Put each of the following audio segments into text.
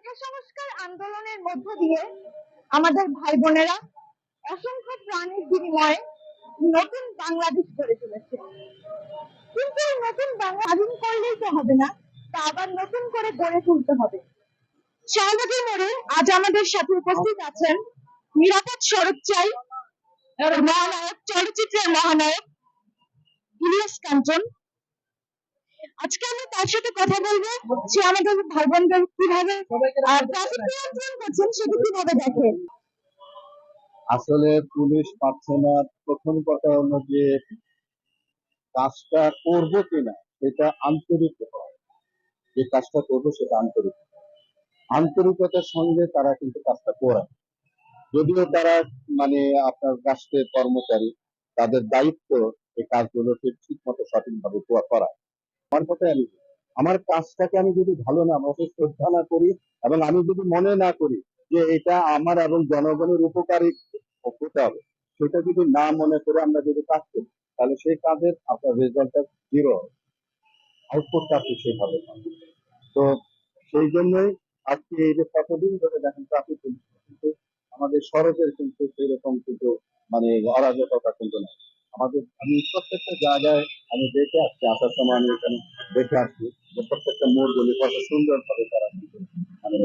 কোটা সংস্কার আন্দোলনের মধ্য দিয়ে আমাদের ভাই বোনেরা অসংখ্য প্রাণের বিনিময়ে নতুন বাংলাদেশ গড়ে তুলেছে। কিন্তু এই নতুন বাংলা স্বাধীন করলেই তো হবে না, তা আবার নতুন করে গড়ে তুলতে হবে। শাহবাগী মোড়ে আজ আমাদের সাথে উপস্থিত আছেন নিরাপদ সড়ক চাই, মহানায়ক, চলচ্চিত্রের মহানায়ক ইলিয়াস কাঞ্চন। আজকে আমরা তার সাথে কথা বলব। সে আমাদের ভাই বোনদের কীভাবে ট্রাফিক করছেন সেটা কীভাবে দেখে আসলে পুলিশ পাচ্ছে না। প্রথম কথা হলো যে কাজটা করব কিনা সেটা আন্তরিক যে কাজটা করব সেটা আন্তরিক আন্তরিকতার সঙ্গে তারা কিন্তু কাজটা করে। যদিও তারা মানে আপনার রাষ্ট্রের কর্মচারী তাদের দায়িত্ব এই কাজগুলোকে ঠিক মতো সঠিকভাবে করা। আমার কথাই আমি আমার কাজটাকে আমি যদি ভালো না মতো শ্রদ্ধা না করি এবং আমি যদি মনে না করি যে এটা আমার এবং জনগণের উপকারী হতে হবে, সেটা যদি না মনে করে আমরা যদি কাজ করি, তাহলে সেই কাজের আপনার রেজাল্টটা জিরো হবে। আউটপুটটা আপনি সেভাবে তো সেই জন্যই আজকে এই যে কতদিন ধরে দেখেন ট্রাফিক কিন্তু আমাদের সড়কের কিন্তু সেরকম কিন্তু মানে অরাজকতা কিন্তু না আমাদের আমি প্রত্যেকটা জায়গায় আমি দেখে আসছি, আসার সময় আমি এখানে দেখে আসছি যে প্রত্যেকটা মোড়গুলি কত সুন্দর ভাবে তারা মানে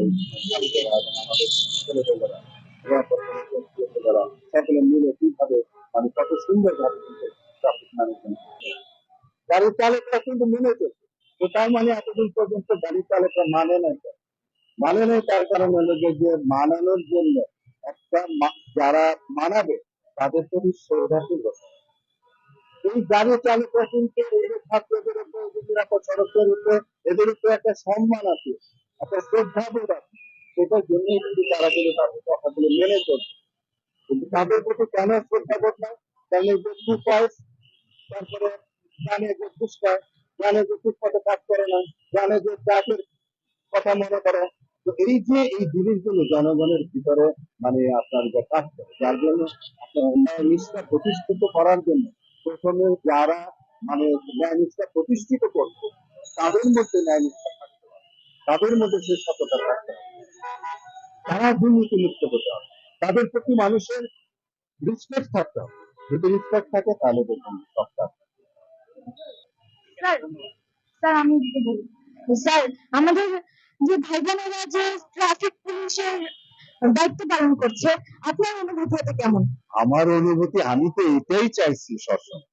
সকলে মিলে কীভাবে মানে কত সুন্দর ভাবে কিন্তু ট্রাফিক ম্যানেজমেন্ট গাড়ি চালকরা কিন্তু মেনে চলছে। তো তার মানে এতদিন পর্যন্ত গাড়ি চালকরা মানে নাই মানে নাই তার কারণ হলো যে মানানোর জন্য একটা যারা মানাবে, তাদের প্রতি শ্রদ্ধাশীল হতে। এই গাড়ি চালকরা কিন্তু ছাত্রদের উপর নিরাপদ এদের উপরে একটা সম্মান আছে, একটা শ্রদ্ধাবোধ আছে। সেটার জন্যই কিন্তু তারা কিন্তু তাদের কথাগুলো মেনে চলছে। কিন্তু তাদের প্রতি কেন শ্রদ্ধাবোধ নাই? তাহলে যে তারপরে জানে যে জানে যে কাজ করে না, জানে যে ট্রাফিক কথা মনে করে। তো এই যে এই জিনিসগুলো জনগণের ভিতরে মানে আপনার যে কাজ করে, যার জন্য আপনার নিষ্ঠা প্রতিষ্ঠিত করার জন্য প্রথমে যারা মানে ন্যায় নিষ্ঠা প্রতিষ্ঠিত করবে, তাদের মধ্যে ন্যায় নিষ্ঠা থাকতে হবে। তাদের মধ্যে সেই সততা থাকতে হবে। তারা দুর্নীতি মুক্ত হতে হবে। তাদের প্রতি মানুষের রিসপেক্ট থাকতে হবে। যদি রিসপেক্ট থাকে, তাহলে দেখুন সব কাজ স্যার, আমি স্যার, আমাদের যে ভাই বোনেরা যে ট্রাফিক পুলিশের দায়িত্ব পালন করছে, আপনার অনুভূতি এটা কেমন? আমার অনুভূতি, আমি তো এটাই চাইছি সবসময়,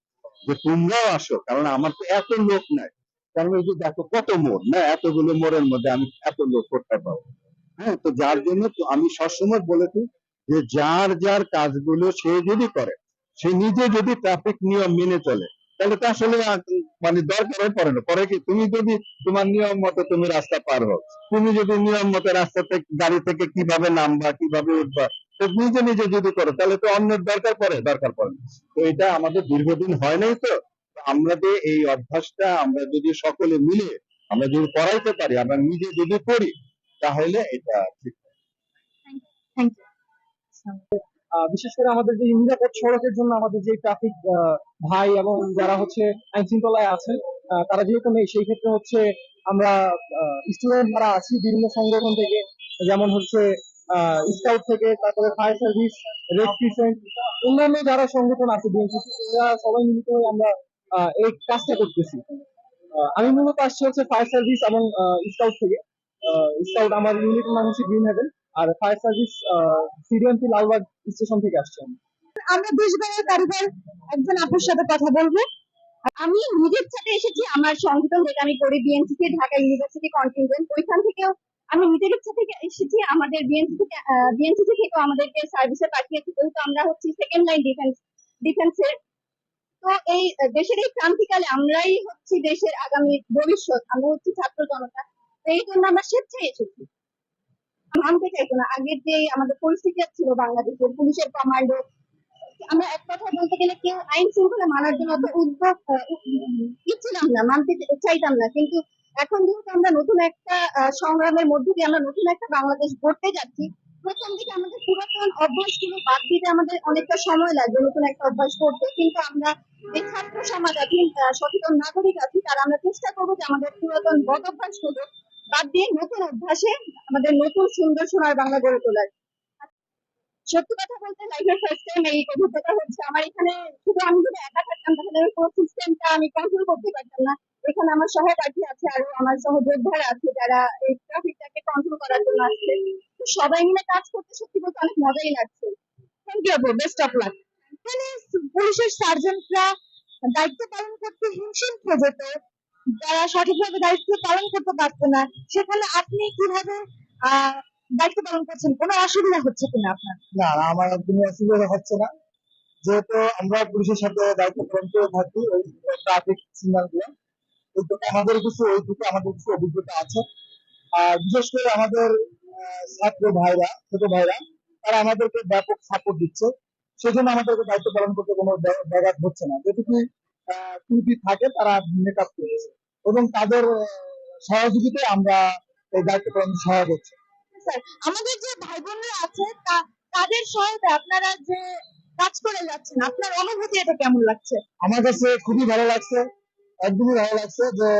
যে তোমরাও আসো, কারণ আমার তো এত লোক নাই। কারণ এই যে দেখো, কত মোড় না? এতগুলো মোড়ের মধ্যে আমি এত লোক করতে পারব হ্যাঁ তো যার জন্য আমি সবসময় বলেছি যে যার যার কাজগুলো সে যদি করে, সে নিজে যদি ট্রাফিক নিয়ম মেনে চলে, তাহলে তো আসলে মানে দরকার পড়ে না। পরে কি তুমি যদি তোমার নিয়ম মতো তুমি রাস্তা পার হও, তুমি যদি নিয়ম মতো রাস্তা থেকে, গাড়ি থেকে কীভাবে নামবা, কীভাবে উঠবা, তো নিজে নিজে যদি করো, তাহলে তো অন্যের দরকার পড়ে দরকার পড়ে না। তো এটা আমাদের দীর্ঘদিন হয় নাই তো। তো আমাদের এই অভ্যাসটা আমরা যদি সকলে মিলে আমরা যদি করাইতে পারি, আমরা নিজে যদি করি, তাহলে এটা ঠিক থ্যাংক ইউ বিশেষ করে আমাদের যে নিরাপদ সড়কের জন্য আমাদের যে ট্রাফিক ভাই এবং যারা হচ্ছে আইন শৃঙ্খলায় আছেন তারা যেহেতু নেই, সেই ক্ষেত্রে হচ্ছে আমরা স্টুডেন্ট যারা আছি, বিভিন্ন সংগঠন থেকে, যেমন হচ্ছে স্কাউট থেকে, তারপরে ফায়ার সার্ভিস রেড ক্রিসেন্ট অন্যান্য যারা সংগঠন আছে সবাই মিলিত হয়ে আমরা এই কাজটা করতেছি। আমি মূলত আসছি হচ্ছে ফায়ার সার্ভিস এবং স্কাউট থেকে। স্কাউট আমার ইউনিটের নাম হচ্ছে গ্রিন হেভেন আর fire service CDMP Lalbagh station থেকে আসছি আমি। আমরা দেশবেড়ার কারিগর, একজন আপুর সাথে কথা বলব। আমি নিজের এসেছি, আমার আমি করি বিএনসিসি ঢাকা ইউনিভার্সিটি কন্টিনজেন্ট ওইখান থেকেও আমি নিজের ইচ্ছা থেকে এসেছি, আমাদের বিএনসিসি বিএনসিসি থেকেও আমাদেরকে সার্ভিসে পাঠিয়েছে, যেহেতু আমরা হচ্ছি সেকেন্ড লাইন ডিফেন্স ডিফেন্সের তো এই দেশের এই ক্রান্তিকালে আমরাই হচ্ছি দেশের আগামী ভবিষ্যৎ, আমরা হচ্ছি ছাত্র জনতা। এই জন্য আমরা স্বেচ্ছায় এসেছি। মানতে চাইতো না। আগের যে আমাদের পরিস্থিতি ছিল বাংলাদেশের পুলিশের কমান্ডো আমরা এক কথা বলতে গেলে কেউ আইন শৃঙ্খলা মানার জন্য উদ্যোগ আহ, উ- ই ছিলাম না মানতে চাইতাম না। কিন্তু এখন যেহেতু আমরা নতুন একটা সংগ্রামের মধ্যে দিয়ে আমরা নতুন একটা বাংলাদেশ গড়তে যাচ্ছি প্রথম দিকে আমাদের পুরাতন অভ্যাসগুলো বাদ দিতে আমাদের অনেকটা সময় লাগবে নতুন একটা অভ্যাস করতে কিন্তু আমরা যে ছাত্র সমাজ আছি সচেতন নাগরিক আছি তারা আমরা চেষ্টা করব যে আমাদের পুরাতন বদ অভ্যাস অভ্যাসগুলো বাদ দিয়ে নতুন অভ্যাসে আমাদের নতুন সুন্দর সোনার বাংলা গড়ে তোলার। সত্যি কথা বলতে লাইফের ফার্স্ট টাইম এই অভিজ্ঞতা হচ্ছে। আমার এখানে শুধু আমি যদি একা থাকতাম, তাহলে আমি পুরো সিস্টেমটা আমি কন্ট্রোল করতে পারতাম না। এখানে আমার সহপাঠী আছে আরও আমার সহযোদ্ধারা আছে যারা এই ট্রাফিকটাকে কন্ট্রোল করার জন্য আসছে। তো সবাই মিলে কাজ করতে সত্যি বলতে অনেক মজাই লাগছে। থ্যাংক ইউ আপু বেস্ট অফ লাক এখানে পুলিশের সার্জেন্টরা দায়িত্ব পালন করতে হিমশিম খেয়ে যেত যারা সঠিকভাবে দায়িত্ব পালন করতে পারতো না, সেখানে আপনি কীভাবে দায়িত্ব পালন করছেন? কোনো অসুবিধা হচ্ছে কিনা আপনার? না, আমার একদমই অসুবিধা হচ্ছে না। যেহেতু আমরা পুলিশের সাথে দায়িত্ব পালন করে থাকি, ওই ট্রাফিক সিগন্যালগুলো আমাদের কিছু ওই দিকে আমাদের কিছু অভিজ্ঞতা আছে। আর বিশেষ করে আমাদের ছাত্র ভাইরা, ছোট ভাইরা, তারা আমাদেরকে ব্যাপক সাপোর্ট দিচ্ছে। সেজন্য আমাদেরকে দায়িত্ব পালন করতে কোনো ব্য- ব্যাঘাত হচ্ছে না। যেটুকু ত্রুটি থাকে, তারা মেকআপ করেছে। এবং তাদের সহযোগিতায় আমরা এই দায়িত্ব পালন সহায়ক হচ্ছে। স্যার আমাদের যে ভাই বোনরা আছে তাদের সহায়তায় আপনারা যে কাজ করে যাচ্ছেন আপনার অনুভূতি এটা কেমন লাগছে? আমার কাছে খুবই ভালো লাগছে একদমই ভালো লাগছে যে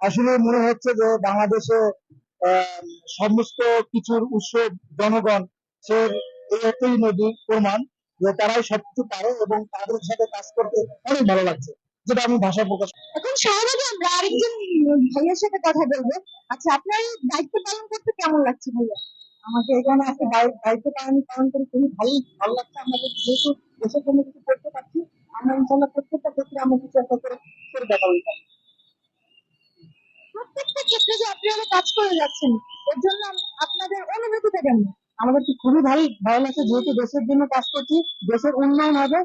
আসলে মনে হচ্ছে যে বাংলাদেশে সমস্ত কিছুর উৎস জনগণ সে একই নদী প্রমাণ যে তারাই সবকিছু পারে এবং তাদের সাথে কাজ করতে অনেক ভালো লাগছে। যেটা আমি ভাষায় প্রকাশ এখন সহজে আমরা আরেকজন ভাইয়ের সাথে কথা বলব। আচ্ছা আপনার দায়িত্ব পালন করতে কেমন লাগছে ভাইয়া? আমাকে এখানে দায়- দায়িত্ব পালন পালন করে খুবই ভালোই ভালো লাগছে আমাদের যেহেতু দেশের জন্য কিছু করতে পারছি আমরা ইনশাল্লাহ প্রত্যেকটা ক্ষেত্রে আমরা কিছু একটা করে করে দেখাবো। প্রত্যেকটা ক্ষেত্রে যে আপনারা কাজ করে যাচ্ছেন এর জন্য আপনাদের অনুভূতিটা কেমন? আমাদের তো খুবই ভালো ভালো লাগছে যেহেতু দেশের জন্য কাজ করছি দেশের উন্নয়ন হবে